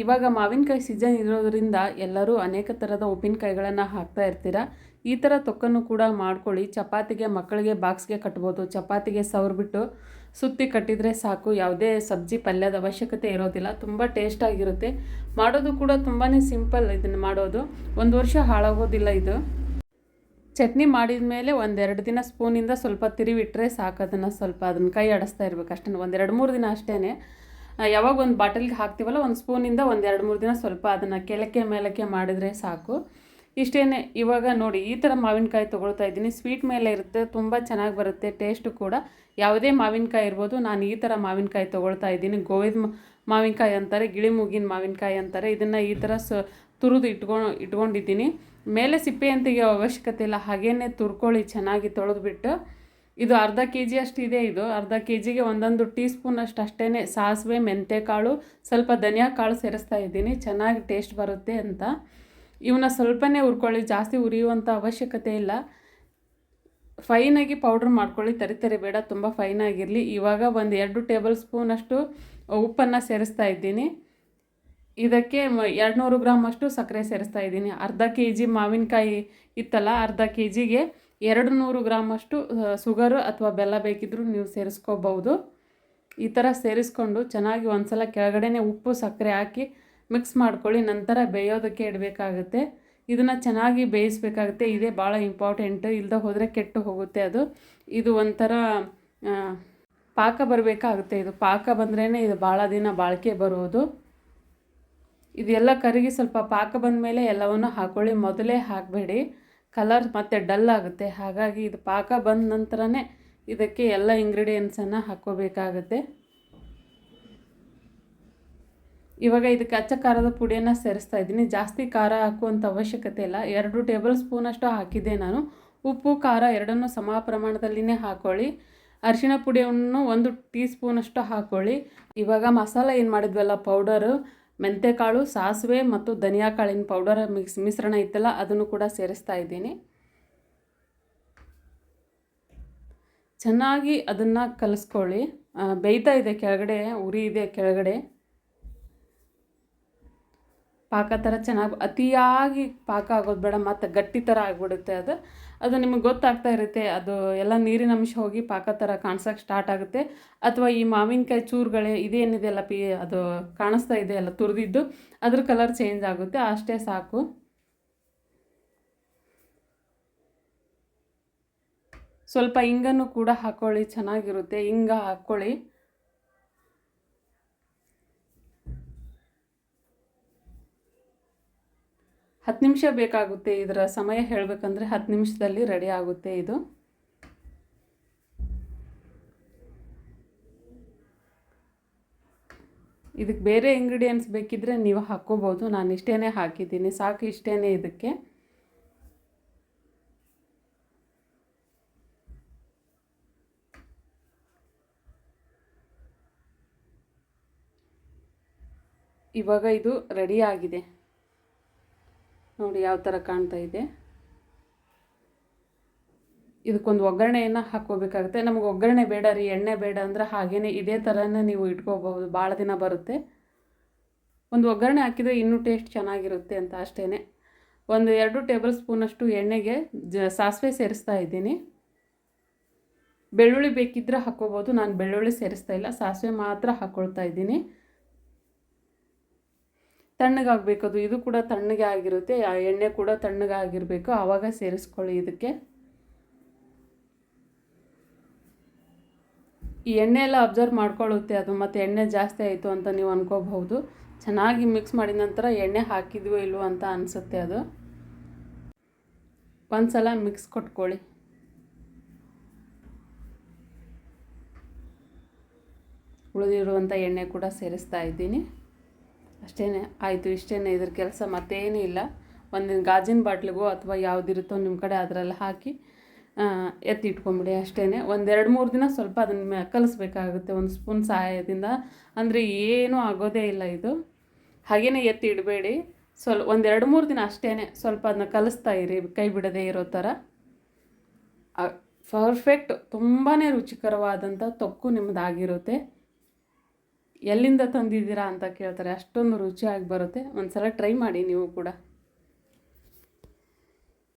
ಇವಾಗ ಮಾವಿನಕಾಯಿ ಸೀಸನ್ ಇರೋದ್ರಿಂದ ಎಲ್ಲರೂ ಅನೇಕ ಥರದ ಉಪ್ಪಿನಕಾಯಿಗಳನ್ನು ಹಾಕ್ತಾ ಇರ್ತೀರ? ಈ ಥರ ತೊಕ್ಕನ್ನು ಕೂಡ ಮಾಡ್ಕೊಳ್ಳಿ. ಚಪಾತಿಗೆ ಮಕ್ಕಳಿಗೆ ಬಾಕ್ಸ್ಗೆ ಕಟ್ಬೋದು. ಚಪಾತಿಗೆ ಸವರ್ಬಿಟ್ಟು ಸುತ್ತಿ ಕಟ್ಟಿದರೆ ಸಾಕು. ಯಾವುದೇ ಸಬ್ಜಿ ಪಲ್ಯದ ಅವಶ್ಯಕತೆ ಇರೋದಿಲ್ಲ. ತುಂಬ ಟೇಸ್ಟಾಗಿರುತ್ತೆ ಮಾಡೋದು ಕೂಡ ತುಂಬಾ ಸಿಂಪಲ್ ಇದನ್ನು ಮಾಡೋದು. ಒಂದು ವರ್ಷ ಹಾಳಾಗೋದಿಲ್ಲ ಇದು. ಚಟ್ನಿ ಮಾಡಿದ ಮೇಲೆ ಒಂದೆರಡು ದಿನ ಸ್ಪೂನಿಂದ ಸ್ವಲ್ಪ ತಿರುವಿಟ್ಟರೆ ಸಾಕು. ಅದನ್ನು ಸ್ವಲ್ಪ ಅದನ್ನು ಕೈ ಆಡಿಸ್ತಾ ಇರಬೇಕು ಅಷ್ಟೇ ಒಂದೆರಡು ಮೂರು ದಿನ ಅಷ್ಟೇ ಯಾವಾಗ ಒಂದು ಬಾಟಲ್ಗೆ ಹಾಕ್ತೀವಲ್ಲ, ಒಂದು ಸ್ಪೂನಿಂದ ಒಂದು ಎರಡು ಮೂರು ದಿನ ಸ್ವಲ್ಪ ಅದನ್ನು ಕೆಳಕ್ಕೆ ಮೇಲಕ್ಕೆ ಮಾಡಿದರೆ ಸಾಕು. ಇಷ್ಟೇ ಇವಾಗ ನೋಡಿ, ಈ ಥರ ಮಾವಿನಕಾಯಿ ತೊಗೊಳ್ತಾ ಇದ್ದೀನಿ. ಸ್ವೀಟ್ ಮೇಲೆ ಇರುತ್ತೆ, ತುಂಬ ಚೆನ್ನಾಗಿ ಬರುತ್ತೆ, ಟೇಸ್ಟು ಕೂಡ. ಯಾವುದೇ ಮಾವಿನಕಾಯಿ ಇರ್ಬೋದು, ನಾನು ಈ ಥರ ಮಾವಿನಕಾಯಿ ತೊಗೊಳ್ತಾ ಇದ್ದೀನಿ. ಗೋವಿದ ಮಾವಿನಕಾಯಿ ಅಂತಾರೆ ಗಿಳಿಮೂಗಿನ ಮಾವಿನಕಾಯಿ ಅಂತಾರೆ. ಇದನ್ನು ಈ ಥರ ಸ, ತುರಿದು ಇಟ್ಕೊ, ಇಟ್ಕೊಂಡಿದ್ದೀನಿ. ಮೇಲೆ ಸಿಪ್ಪೆ ಅಂತ ಅವಶ್ಯಕತೆ ಇಲ್ಲ ಹಾಗೇ ತುರ್ಕೊಳ್ಳಿ, ಚೆನ್ನಾಗಿ ತೊಳೆದ್ಬಿಟ್ಟು. ಇದು ಅರ್ಧ ಕೆ ಜಿ ಅಷ್ಟು ಇದೆ ಇದು. ಅರ್ಧ ಕೆ ಜಿಗೆ ಒಂದೊಂದು ಟೀ ಸ್ಪೂನ್ ಅಷ್ಟು ಸಾಸಿವೆ ಮೆಂತ್ಯಕಾಳು ಸ್ವಲ್ಪ ಧನಿಯಾ ಕಾಳು ಸೇರಿಸ್ತಾ ಇದ್ದೀನಿ. ಚೆನ್ನಾಗಿ ಟೇಸ್ಟ್ ಬರುತ್ತೆ ಅಂತ. ಇವನ್ನ ಸ್ವಲ್ಪನೇ ಹುರ್ಕೊಳ್ಳಿ, ಜಾಸ್ತಿ ಉರಿಯುವಂಥ ಅವಶ್ಯಕತೆ ಇಲ್ಲ. ಫೈನಾಗಿ ಪೌಡ್ರ್ ಮಾಡ್ಕೊಳ್ಳಿ, ತರಿ ತರಿ ಬೇಡ, ತುಂಬ ಫೈನಾಗಿರಲಿ ಇವಾಗ ಒಂದು ಎರಡು ಟೇಬಲ್ ಸ್ಪೂನಷ್ಟು ಉಪ್ಪನ್ನು ಸೇರಿಸ್ತಾ ಇದ್ದೀನಿ. ಇದಕ್ಕೆ ಎರಡು ನೂರು ಗ್ರಾಮ್ ಅಷ್ಟು ಸಕ್ಕರೆ ಸೇರಿಸ್ತಾ ಇದ್ದೀನಿ. ಅರ್ಧ ಕೆ ಜಿ ಮಾವಿನಕಾಯಿ ಇತ್ತಲ್ಲ, ಅರ್ಧ ಕೆ ಜಿಗೆ ಎರಡು ನೂರು ಗ್ರಾಮಷ್ಟು ಸುಗರು ಅಥವಾ ಬೆಲ್ಲ ಬೇಕಿದ್ದರೂ ನೀವು ಸೇರಿಸ್ಕೋಬಹುದು. ಈ ಥರ ಸೇರಿಸ್ಕೊಂಡು ಚೆನ್ನಾಗಿ ಒಂದು ಸಲ ಕೆಳಗಡೆನೆ ಉಪ್ಪು, ಸಕ್ಕರೆ ಹಾಕಿ ಮಿಕ್ಸ್ ಮಾಡ್ಕೊಳ್ಳಿ, ನಂತರ ಬೇಯೋದಕ್ಕೆ ಇಡಬೇಕಾಗುತ್ತೆ. ಇದನ್ನು ಚೆನ್ನಾಗಿ ಬೇಯಿಸ್ಬೇಕಾಗುತ್ತೆ. ಇದೇ ಭಾಳ ಇಂಪಾರ್ಟೆಂಟ್ ಇಲ್ಲದೆ ಹೋದರೆ ಕೆಟ್ಟು ಹೋಗುತ್ತೆ ಅದು. ಇದು ಒಂಥರ ಪಾಕ ಬರಬೇಕಾಗುತ್ತೆ. ಇದು ಪಾಕ ಬಂದ್ರೇ ಇದು ಭಾಳ ದಿನ ಬಾಳಿಕೆ ಬರುವುದು ಇದೆಲ್ಲ ಕರಗಿ ಸ್ವಲ್ಪ ಪಾಕ ಬಂದ ಮೇಲೆ ಎಲ್ಲವನ್ನು ಹಾಕ್ಕೊಳ್ಳಿ ಮೊದಲೇ ಹಾಕಬೇಡಿ. ಕಲರ್ ಮತ್ತು ಡಲ್ ಆಗುತ್ತೆ. ಹಾಗಾಗಿ ಇದು ಪಾಕ ಬಂದ ನಂತರನೇ ಇದಕ್ಕೆ ಎಲ್ಲ ಇಂಗ್ರೀಡಿಯೆಂಟ್ಸನ್ನು ಹಾಕ್ಕೋಬೇಕಾಗುತ್ತೆ. ಇವಾಗ ಇದಕ್ಕೆ ಅಚ್ಚ ಖಾರದ ಪುಡಿಯನ್ನು ಸೇರಿಸ್ತಾ ಇದ್ದೀನಿ. ಜಾಸ್ತಿ ಖಾರ ಹಾಕುವಂಥ ಅವಶ್ಯಕತೆ ಇಲ್ಲ. ಎರಡು ಟೇಬಲ್ ಸ್ಪೂನಷ್ಟು ಹಾಕಿದ್ದೆ ನಾನು. ಉಪ್ಪು, ಖಾರ ಎರಡನ್ನೂ ಸಮ ಪ್ರಮಾಣದಲ್ಲಿನೇ ಹಾಕ್ಕೊಳ್ಳಿ ಅರಿಶಿಣ ಪುಡಿಯನ್ನು ಒಂದು ಟೀ ಸ್ಪೂನಷ್ಟು ಹಾಕ್ಕೊಳ್ಳಿ ಇವಾಗ ಮಸಾಲ ಏನು ಮಾಡಿದ್ವಲ್ಲ, ಪೌಡರು. ಮೆಂತ್ಯಕಾಳು ಸಾಸಿವೆ ಮತ್ತು ಧನಿಯಾ ಕಾಳಿನ ಪೌಡರ್ ಮಿಕ್ಸ್ ಮಿಶ್ರಣ ಇತ್ತಲ್ಲ, ಅದನ್ನು ಕೂಡ ಸೇರಿಸ್ತಾ ಇದ್ದೀನಿ. ಚೆನ್ನಾಗಿ ಅದನ್ನು ಕಲಿಸ್ಕೊಳ್ಳಿ. ಬೇಯ್ತಾ ಇದೆ, ಕೆಳಗಡೆ, ಉರಿ ಇದೆ ಕೆಳಗಡೆ. ಪಾಕ ಥರ ಚೆನ್ನಾಗಿ ಅತಿಯಾಗಿ ಪಾಕ ಆಗೋದು ಬೇಡ, ಮತ್ತು ಗಟ್ಟಿ ಥರ ಆಗಿಬಿಡುತ್ತೆ ಅದು. ಅದು ನಿಮಗೆ ಗೊತ್ತಾಗ್ತಾ ಇರುತ್ತೆ, ಅದು ಎಲ್ಲ ನೀರಿನ ಅಂಶ ಹೋಗಿ ಪಾಕ ಥರ ಕಾಣ್ಸೋಕ್ಕೆ ಸ್ಟಾರ್ಟ್ ಆಗುತ್ತೆ. ಅಥವಾ ಈ ಮಾವಿನಕಾಯಿ ಚೂರುಗಳೇ ಇದೇನಿದೆ ಅಲ್ಲ ಪಿ, ಅದು ಕಾಣಿಸ್ತಾ ಇದೆ ಅಲ್ಲ ತುರಿದಿದ್ದು, ಅದ್ರ ಕಲರ್ ಚೇಂಜ್ ಆಗುತ್ತೆ, ಅಷ್ಟೇ ಸಾಕು. ಸ್ವಲ್ಪ ಹಿಂಗನ್ನು ಕೂಡ ಹಾಕ್ಕೊಳ್ಳಿ ಚೆನ್ನಾಗಿರುತ್ತೆ ಹಿಂಗ ಹಾಕ್ಕೊಳ್ಳಿ ಹತ್ತು ನಿಮಿಷ ಬೇಕಾಗುತ್ತೆ ಇದರ ಸಮಯ ಹೇಳಬೇಕಂದ್ರೆ ಹತ್ತು ನಿಮಿಷದಲ್ಲಿ ರೆಡಿ ಆಗುತ್ತೆ ಇದು. ಇದಕ್ಕೆ ಬೇರೆ ಇಂಗ್ರೀಡಿಯೆಂಟ್ಸ್ ಬೇಕಿದ್ದರೆ ನೀವು ಹಾಕ್ಕೋಬೋದು. ನಾನು ಇಷ್ಟೇ ಹಾಕಿದ್ದೀನಿ. ಸಾಕು ಇಷ್ಟೇ ಇದಕ್ಕೆ. ಇವಾಗ ಇದು ರೆಡಿ ಆಗಿದೆ. ನೋಡಿ ಯಾವ ಥರ ಕಾಣ್ತಾ ಇದೆ. ಇದಕ್ಕೊಂದು ಒಗ್ಗರಣೆಯನ್ನು ಹಾಕ್ಕೋಬೇಕಾಗುತ್ತೆ. ನಮಗೆ ಒಗ್ಗರಣೆ ಬೇಡ ರೀ, ಎಣ್ಣೆ ಬೇಡ ಅಂದರೆ ಹಾಗೇ ಇದೇ ಥರನೇ ನೀವು ಇಟ್ಕೋಬಹುದು. ಭಾಳ ದಿನ ಬರುತ್ತೆ. ಒಂದು ಒಗ್ಗರಣೆ ಹಾಕಿದರೆ ಇನ್ನೂ ಟೇಸ್ಟ್ ಚೆನ್ನಾಗಿರುತ್ತೆ ಅಂತ ಅಷ್ಟೇ ಒಂದು ಎರಡು ಟೇಬಲ್ ಸ್ಪೂನಷ್ಟು ಎಣ್ಣೆಗೆ ಜ, ಸಾಸಿವೆ ಸೇರಿಸ್ತಾ ಇದ್ದೀನಿ. ಬೆಳ್ಳುಳ್ಳಿ ಬೇಕಿದ್ದರೆ ಹಾಕ್ಕೋಬೋದು ನಾನು ಬೆಳ್ಳುಳ್ಳಿ ಸೇರಿಸ್ತಾ ಇಲ್ಲ. ಸಾಸಿವೆ ಮಾತ್ರ ಹಾಕ್ಕೊಳ್ತಾ ಇದ್ದೀನಿ. ತಣ್ಣಗಾಗಬೇಕು ಅದು ಇದು ಕೂಡ ತಣ್ಣಗೆ ಆಗಿರುತ್ತೆ, ಆ ಎಣ್ಣೆ ಕೂಡ ತಣ್ಣಗೆ ಆಗಿರಬೇಕು ಆವಾಗ ಸೇರಿಸ್ಕೊಳ್ಳಿ ಇದಕ್ಕೆ. ಈ ಎಣ್ಣೆ ಎಲ್ಲ ಅಬ್ಸರ್ವ್ ಮಾಡ್ಕೊಳ್ಳುತ್ತೆ ಅದು, ಮತ್ತು ಎಣ್ಣೆ ಜಾಸ್ತಿ ಆಯಿತು ಅಂತ ನೀವು ಅನ್ಕೋಬಹುದು. ಚೆನ್ನಾಗಿ ಮಿಕ್ಸ್ ಮಾಡಿದ ನಂತರ ಎಣ್ಣೆ ಹಾಕಿದ್ವೋ ಇಲ್ವೋ ಅಂತ ಅನಿಸುತ್ತೆ ಅದು. ಒಂದು ಸಲ ಮಿಕ್ಸ್ ಕೊಟ್ಕೊಳ್ಳಿ. ಉಳಿದಿರುವಂಥ ಎಣ್ಣೆ ಕೂಡ ಸೇರಿಸ್ತಾ ಇದ್ದೀನಿ. ಅಷ್ಟೇ ಆಯಿತು ಇಷ್ಟೇ ಇದ್ರ ಕೆಲಸ ಮತ್ತೇನೂ ಇಲ್ಲ. ಒಂದು ಗಾಜಿನ ಬಾಟ್ಲಿಗೋ ಅಥವಾ ಯಾವುದಿರುತ್ತೋ ನಿಮ್ಮ ಕಡೆ ಅದರಲ್ಲಿ ಹಾಕಿ ಎತ್ತಿ ಇಟ್ಕೊಂಬಿಡಿ ಅಷ್ಟೇ ಒಂದೆರಡು ಮೂರು ದಿನ ಸ್ವಲ್ಪ ಅದನ್ನು ಕಲಿಸ್ಬೇಕಾಗುತ್ತೆ ಒಂದು ಸ್ಪೂನ್ ಸಹಾಯದಿಂದ. ಅಂದರೆ ಏನೂ ಆಗೋದೇ ಇಲ್ಲ ಇದು. ಹಾಗೇ ಎತ್ತಿ ಇಡಬೇಡಿ. ಸ್ವಲ್ಪ ಒಂದೆರಡು ಮೂರು ದಿನ ಅಷ್ಟೇ ಸ್ವಲ್ಪ ಅದನ್ನ ಕಲಿಸ್ತಾ ಇರಿ, ಕೈ ಬಿಡದೇ ಇರೋ ಥರ. ಪರ್ಫೆಕ್ಟ್ ತುಂಬಾ ರುಚಿಕರವಾದಂಥ ತೊಕ್ಕು ನಿಮ್ಮದಾಗಿರುತ್ತೆ ಎಲ್ಲಿಂದ ತಂದಿದ್ದೀರಾ ಅಂತ ಕೇಳ್ತಾರೆ. ಅಷ್ಟೊಂದು ರುಚಿಯಾಗಿ ಬರುತ್ತೆ. ಒಂದು ಸಲ ಟ್ರೈ ಮಾಡಿ ನೀವು ಕೂಡ.